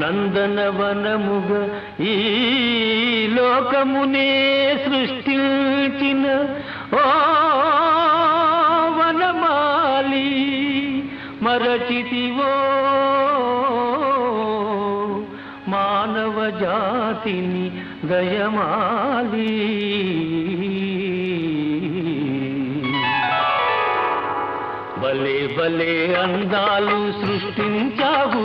నందనవనముగ ఈ లోకమునే సృష్టించిన ఓ వనమాలి మరచితివో మానవ జాతిని గయమాలి భలే భలే అందాలు సృష్టించావు